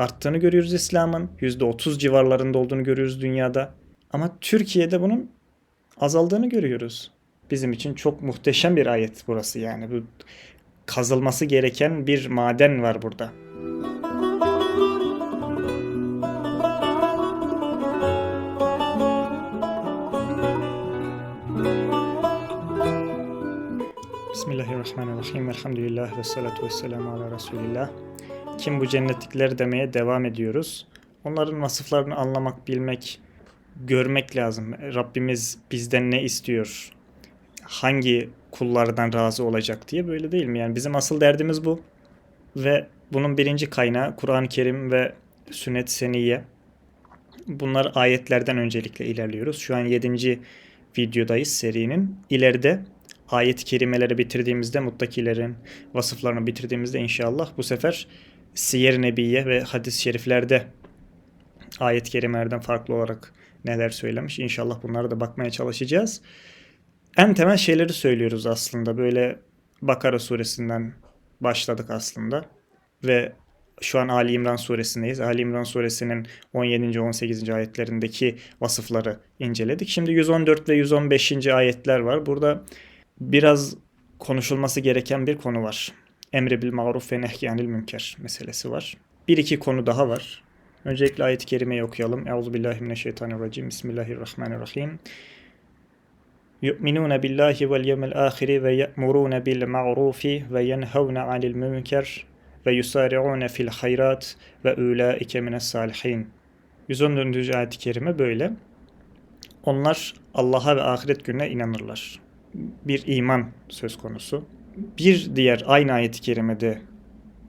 arttığını görüyoruz İslam'ın. %30 civarlarında olduğunu görüyoruz dünyada. Ama Türkiye'de bunun azaldığını görüyoruz. Bizim için çok muhteşem bir ayet burası yani. Bu kazılması gereken bir maden var burada. Bismillahirrahmanirrahim. Elhamdülillah ve salatu ve selamu ala Resulillah. Kim bu cennetlikler demeye devam ediyoruz. Onların vasıflarını anlamak, bilmek, görmek lazım. Rabbimiz bizden ne istiyor? Hangi kullardan razı olacak diye böyle değil mi? Yani bizim asıl derdimiz bu. Ve bunun birinci kaynağı Kur'an-ı Kerim ve sünnet seniye. Bunlar ayetlerden öncelikle ilerliyoruz. Şu an 7. videodayız serinin. İleride ayet-i kerimeleri bitirdiğimizde muttakilerin vasıflarını bitirdiğimizde inşallah bu sefer Siyer Nebiye ve hadis-i şeriflerde ayet-i kerimelerden farklı olarak neler söylemiş. İnşallah bunlara da bakmaya çalışacağız. En temel şeyleri söylüyoruz aslında. Böyle Bakara suresinden başladık aslında. Ve şu an Ali İmran suresindeyiz. Ali İmran suresinin 17. 18. ayetlerindeki vasıfları inceledik. Şimdi 114 ve 115. ayetler var. Burada biraz konuşulması gereken bir konu var. Emre bil maruf ve nehyanil münker meselesi var. Bir iki konu daha var. Öncelikle ayet-i kerimeyi okuyalım. Euzubillahimineşşeytanirracim. Bismillahirrahmanirrahim. Ye'muruna bil ma'rufi ve yenhavna anil münker ve yusari'una fil hayrat ve ulaike mines salihin. 114. ayet-i kerime böyle. Onlar Allah'a ve ahiret gününe inanırlar. Bir iman söz konusu. Bir diğer aynı ayet-i kerimede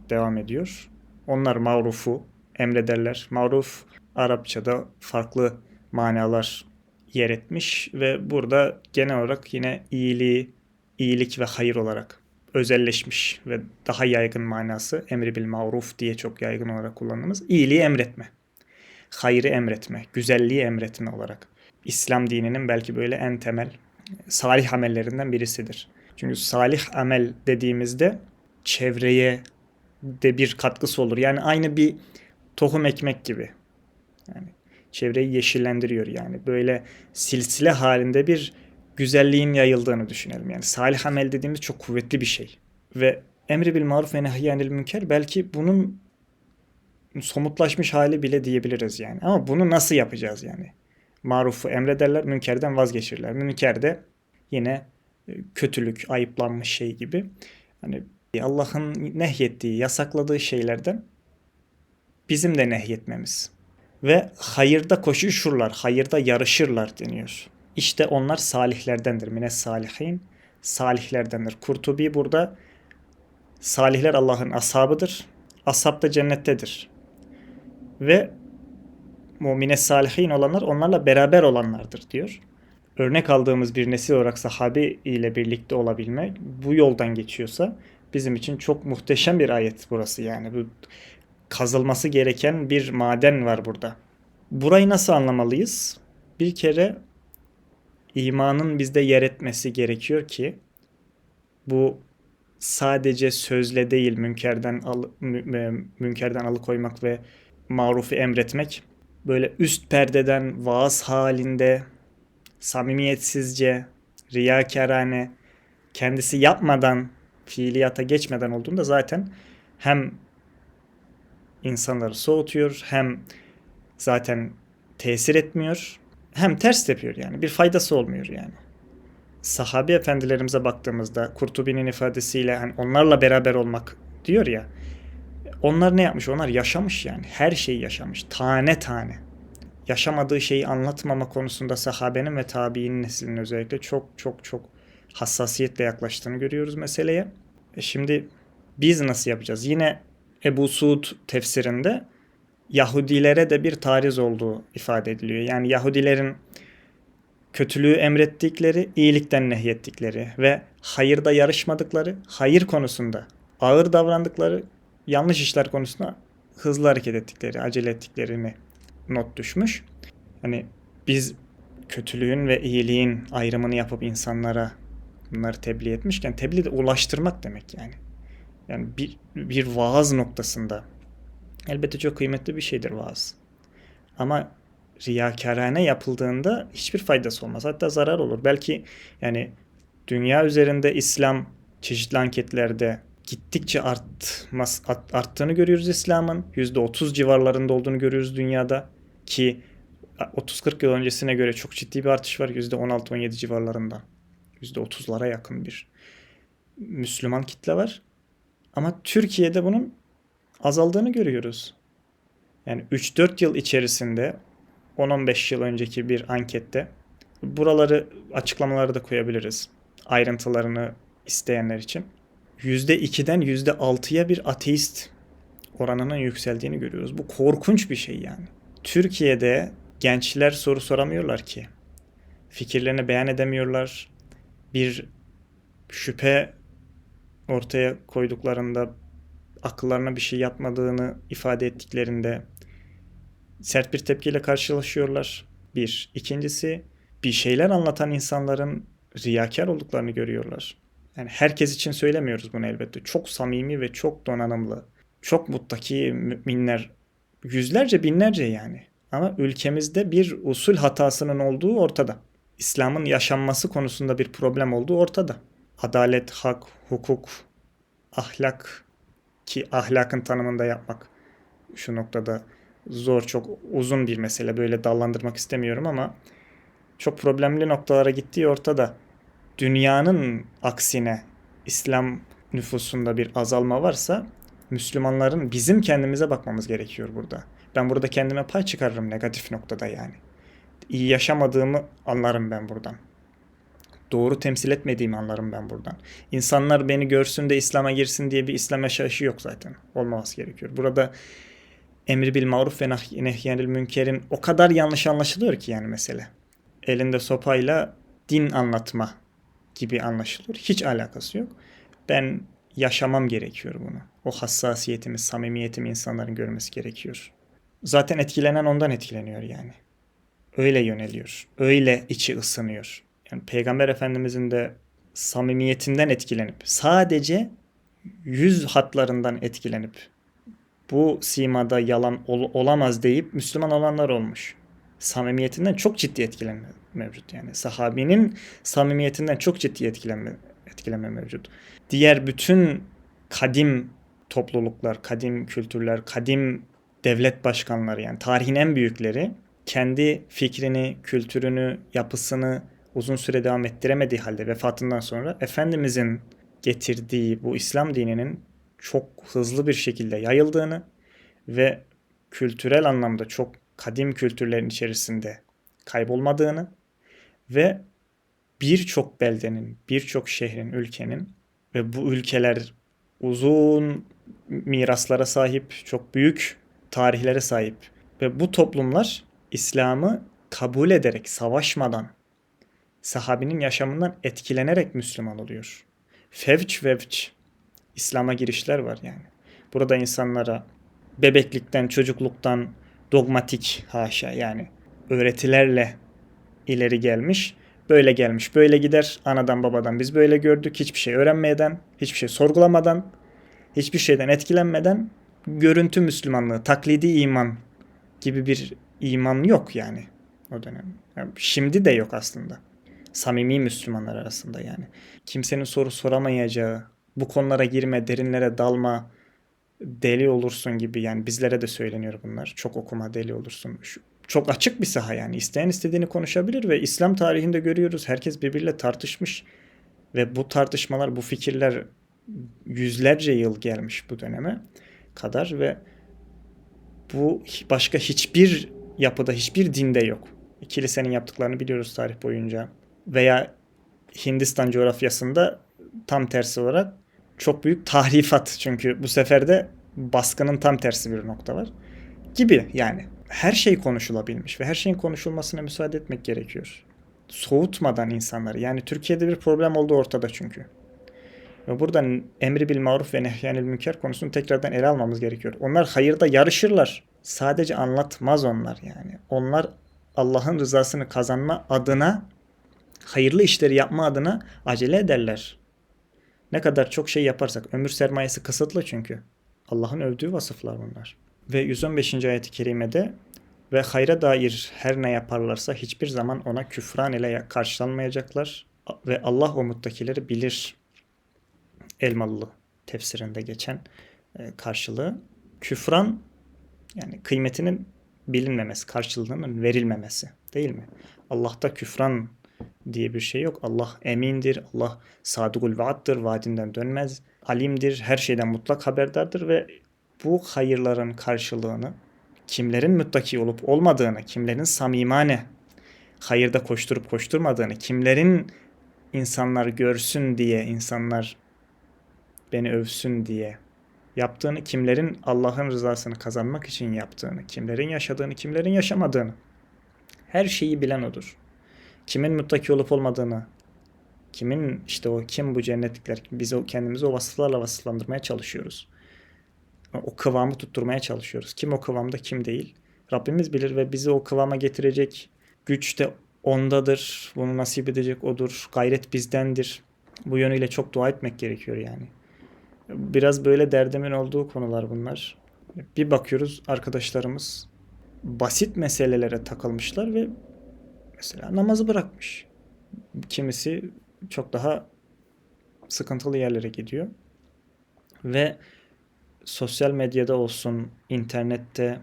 devam ediyor. Onlar mağrufu emrederler. Maruf Arapçada farklı manalar yer etmiş ve burada genel olarak yine iyiliği, iyilik ve hayır olarak özelleşmiş ve daha yaygın manası emri bil maruf diye çok yaygın olarak kullandığımız iyiliği emretme. Hayrı emretme, güzelliği emretme olarak. İslam dininin belki böyle en temel salih amellerinden birisidir. Çünkü salih amel dediğimizde çevreye de bir katkısı olur. Yani aynı bir tohum ekmek gibi. Yani çevreyi yeşillendiriyor yani. Böyle silsile halinde bir güzelliğin yayıldığını düşünelim. Yani salih amel dediğimiz çok kuvvetli bir şey. Ve emri bil maruf ve nehyanil münker belki bunun somutlaşmış hali bile diyebiliriz yani. Ama bunu nasıl yapacağız yani? Marufu emrederler, münkerden vazgeçirler. Münker de yine kötülük, ayıplanmış şey gibi. Hani Allah'ın nehyettiği, yasakladığı şeylerden bizim de nehyetmemiz. Ve hayırda koşuşurlar, hayırda yarışırlar deniyor. İşte onlar salihlerdendir. Mine salihin, salihlerdendir. Kurtubi burada salihler Allah'ın ashabıdır. Ashab da cennettedir. Ve mumine salihin olanlar onlarla beraber olanlardır diyor. Örnek aldığımız bir nesil olarak sahabi ile birlikte olabilmek bu yoldan geçiyorsa bizim için çok muhteşem bir ayet burası yani. Bu kazılması gereken bir maden var burada. Burayı nasıl anlamalıyız? Bir kere imanın bizde yer etmesi gerekiyor ki bu sadece sözle değil münkerden al, münkerden alıkoymak ve marufu emretmek böyle üst perdeden vaaz halinde samimiyetsizce riyakarane kendisi yapmadan fiiliyata geçmeden olduğunda zaten hem insanları soğutuyor hem zaten tesir etmiyor hem ters yapıyor yani bir faydası olmuyor yani. Sahabi efendilerimize baktığımızda Kurtubi'nin ifadesiyle hani onlarla beraber olmak diyor ya onlar ne yapmış? Onlar yaşamış yani. Her şeyi yaşamış. Tane tane. Yaşamadığı şeyi anlatmama konusunda sahabenin ve tabiinin neslinin özellikle çok çok çok hassasiyetle yaklaştığını görüyoruz meseleye. E şimdi biz nasıl yapacağız? Yine Ebu Suud tefsirinde Yahudilere de bir tariz olduğu ifade ediliyor. Yani Yahudilerin kötülüğü emrettikleri, iyilikten nehyettikleri ve hayırda yarışmadıkları, hayır konusunda ağır davrandıkları, yanlış işler konusunda hızlı hareket ettikleri, acele ettiklerini not düşmüş. Hani biz kötülüğün ve iyiliğin ayrımını yapıp insanlara bunları tebliğ etmişken tebliğ de ulaştırmak demek yani. Yani bir, bir vaaz noktasında Elbette çok kıymetli bir şeydir vaaz. Ama riyakarane yapıldığında hiçbir faydası olmaz. Hatta zarar olur. Belki yani dünya üzerinde İslam çeşitli anketlerde gittikçe artmaz, arttığını görüyoruz İslam'ın. %30 civarlarında olduğunu görüyoruz dünyada ki 30-40 yıl öncesine göre çok ciddi bir artış var. %16-17 civarlarında. %30'lara yakın bir Müslüman kitle var. Ama Türkiye'de bunun azaldığını görüyoruz. Yani 3-4 yıl içerisinde 10-15 yıl önceki bir ankette buraları açıklamaları da koyabiliriz. Ayrıntılarını isteyenler için. %2'den %6'ya bir ateist oranının yükseldiğini görüyoruz. Bu korkunç bir şey yani. Türkiye'de gençler soru soramıyorlar ki. Fikirlerini beyan edemiyorlar. Bir şüphe ortaya koyduklarında akıllarına bir şey yatmadığını ifade ettiklerinde sert bir tepkiyle karşılaşıyorlar. Bir. İkincisi bir şeyler anlatan insanların riyakar olduklarını görüyorlar. Yani herkes için söylemiyoruz bunu elbette. Çok samimi ve çok donanımlı, çok muttaki müminler, yüzlerce binlerce yani. Ama ülkemizde bir usul hatasının olduğu ortada. İslam'ın yaşanması konusunda bir problem olduğu ortada. Adalet, hak, hukuk, ahlak ki ahlakın tanımında yapmak şu noktada zor, çok uzun bir mesele. Böyle dallandırmak istemiyorum ama çok problemli noktalara gittiği ortada. Dünyanın aksine İslam nüfusunda bir azalma varsa Müslümanların bizim kendimize bakmamız gerekiyor burada. Ben burada kendime pay çıkarırım negatif noktada yani. İyi yaşamadığımı anlarım ben buradan. Doğru temsil etmediğimi anlarım ben buradan. İnsanlar beni görsün de İslam'a girsin diye bir İslam yaşayışı yok zaten. Olmaması gerekiyor. Burada emri bil maruf ve nehyenil münkerin o kadar yanlış anlaşılıyor ki yani mesele. Elinde sopayla din anlatma gibi anlaşılıyor. Hiç alakası yok. Ben yaşamam gerekiyor bunu. O hassasiyetimi, samimiyetimi insanların görmesi gerekiyor. Zaten etkilenen ondan etkileniyor yani. Öyle yöneliyor. Öyle içi ısınıyor. Yani Peygamber Efendimizin de samimiyetinden etkilenip sadece yüz hatlarından etkilenip bu simada yalan ol, olamaz deyip Müslüman olanlar olmuş. Samimiyetinden çok ciddi etkilenme mevcut yani. Sahabinin samimiyetinden çok ciddi etkilenme, etkilenme mevcut. Diğer bütün kadim topluluklar, kadim kültürler, kadim devlet başkanları yani tarihin en büyükleri kendi fikrini, kültürünü, yapısını uzun süre devam ettiremediği halde vefatından sonra Efendimizin getirdiği bu İslam dininin çok hızlı bir şekilde yayıldığını ve kültürel anlamda çok kadim kültürlerin içerisinde kaybolmadığını ve birçok beldenin, birçok şehrin, ülkenin ve bu ülkeler uzun miraslara sahip, çok büyük tarihlere sahip ve bu toplumlar İslam'ı kabul ederek, savaşmadan, sahabinin yaşamından etkilenerek Müslüman oluyor. Fevç vevç İslam'a girişler var yani. Burada insanlara bebeklikten, çocukluktan dogmatik haşa yani öğretilerle ileri gelmiş. Böyle gelmiş, böyle gider. Anadan babadan biz böyle gördük. Hiçbir şey öğrenmeden, hiçbir şey sorgulamadan, hiçbir şeyden etkilenmeden görüntü Müslümanlığı, taklidi iman gibi bir iman yok yani o dönem. Yani şimdi de yok aslında. Samimi Müslümanlar arasında yani. Kimsenin soru soramayacağı, bu konulara girme, derinlere dalma, deli olursun gibi yani bizlere de söyleniyor bunlar. Çok okuma deli olursun. Şu, çok açık bir saha yani. İsteyen istediğini konuşabilir ve İslam tarihinde görüyoruz herkes birbiriyle tartışmış ve bu tartışmalar, bu fikirler yüzlerce yıl gelmiş bu döneme kadar ve bu başka hiçbir yapıda, hiçbir dinde yok. Kilisenin yaptıklarını biliyoruz tarih boyunca. Veya Hindistan coğrafyasında tam tersi olarak çok büyük tahrifat. Çünkü bu sefer de baskının tam tersi bir nokta var. Gibi yani. Her şey konuşulabilmiş ve her şeyin konuşulmasına müsaade etmek gerekiyor. Soğutmadan insanları. Yani Türkiye'de bir problem olduğu ortada çünkü. Ve buradan emri bil maruf ve nehyanil münker konusunu tekrardan ele almamız gerekiyor. Onlar hayırda yarışırlar. Sadece anlatmaz onlar yani. Onlar Allah'ın rızasını kazanma adına hayırlı işleri yapma adına acele ederler. Ne kadar çok şey yaparsak ömür sermayesi kısıtlı çünkü. Allah'ın övdüğü vasıflar bunlar. Ve 115. ayet-i kerimede ve hayra dair her ne yaparlarsa hiçbir zaman ona küfran ile karşılanmayacaklar ve Allah o muttakileri bilir. Elmalı tefsirinde geçen e, karşılığı. Küfran yani kıymetinin bilinmemesi, karşılığının verilmemesi değil mi? Allah'ta küfran diye bir şey yok. Allah emindir, Allah sadıkul vaattir, vaadinden dönmez. Alimdir, her şeyden mutlak haberdardır ve bu hayırların karşılığını kimlerin muttaki olup olmadığını, kimlerin samimane hayırda koşturup koşturmadığını, kimlerin insanlar görsün diye, insanlar beni övsün diye yaptığını, kimlerin Allah'ın rızasını kazanmak için yaptığını, kimlerin yaşadığını, kimlerin yaşamadığını. Her şeyi bilen odur. Kimin muttaki olup olmadığını, kimin işte o kim bu cennetlikler, biz o kendimizi o vasıflarla vasıflandırmaya çalışıyoruz. O kıvamı tutturmaya çalışıyoruz. Kim o kıvamda kim değil. Rabbimiz bilir ve bizi o kıvama getirecek güç de ondadır. Bunu nasip edecek odur. Gayret bizdendir. Bu yönüyle çok dua etmek gerekiyor yani. Biraz böyle derdimin olduğu konular bunlar. Bir bakıyoruz arkadaşlarımız basit meselelere takılmışlar ve mesela namazı bırakmış. Kimisi çok daha sıkıntılı yerlere gidiyor. Ve sosyal medyada olsun, internette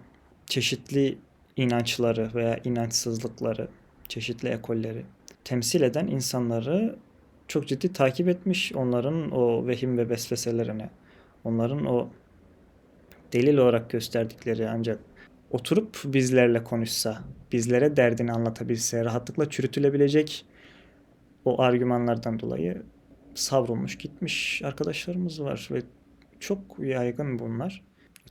çeşitli inançları veya inançsızlıkları, çeşitli ekolleri temsil eden insanları çok ciddi takip etmiş. Onların o vehim ve vesveselerine, onların o delil olarak gösterdikleri ancak oturup bizlerle konuşsa, bizlere derdini anlatabilse, rahatlıkla çürütülebilecek o argümanlardan dolayı savrulmuş gitmiş arkadaşlarımız var ve çok yaygın bunlar.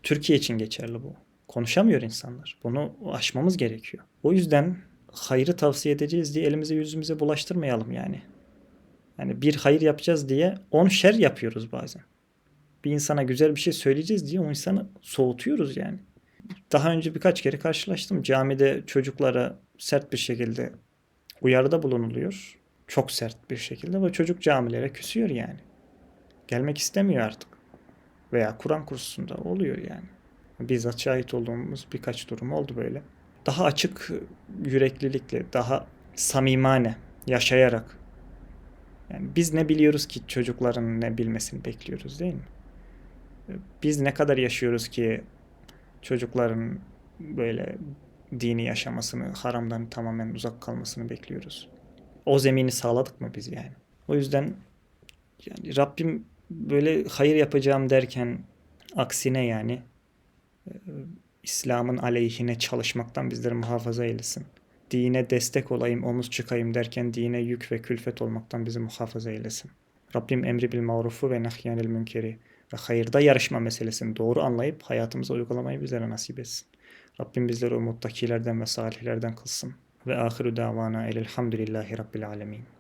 Türkiye için geçerli bu. Konuşamıyor insanlar. Bunu aşmamız gerekiyor. O yüzden hayrı tavsiye edeceğiz diye elimize yüzümüze bulaştırmayalım yani. Yani bir hayır yapacağız diye on şer yapıyoruz bazen. Bir insana güzel bir şey söyleyeceğiz diye o insanı soğutuyoruz yani. Daha önce birkaç kere karşılaştım. Camide çocuklara sert bir şekilde uyarıda bulunuluyor. Çok sert bir şekilde ve çocuk camilere küsüyor yani. Gelmek istemiyor artık. Veya Kur'an kursunda oluyor yani. Bizzat şahit olduğumuz birkaç durum oldu böyle. Daha açık yüreklilikle, daha samimane yaşayarak yani biz ne biliyoruz ki çocukların ne bilmesini bekliyoruz değil mi? Biz ne kadar yaşıyoruz ki çocukların böyle dini yaşamasını, haramdan tamamen uzak kalmasını bekliyoruz. O zemini sağladık mı biz yani? O yüzden yani Rabbim böyle hayır yapacağım derken aksine yani e, İslam'ın aleyhine çalışmaktan bizleri muhafaza eylesin. Dine destek olayım, omuz çıkayım derken dine yük ve külfet olmaktan bizi muhafaza eylesin. Rabbim emri bil marufu ve nahyanil münkeri ve hayırda yarışma meselesini doğru anlayıp hayatımıza uygulamayı bizlere nasip etsin. Rabbim bizleri o muttakilerden ve salihlerden kılsın. Ve ahiru davana elhamdülillahi rabbil alemin.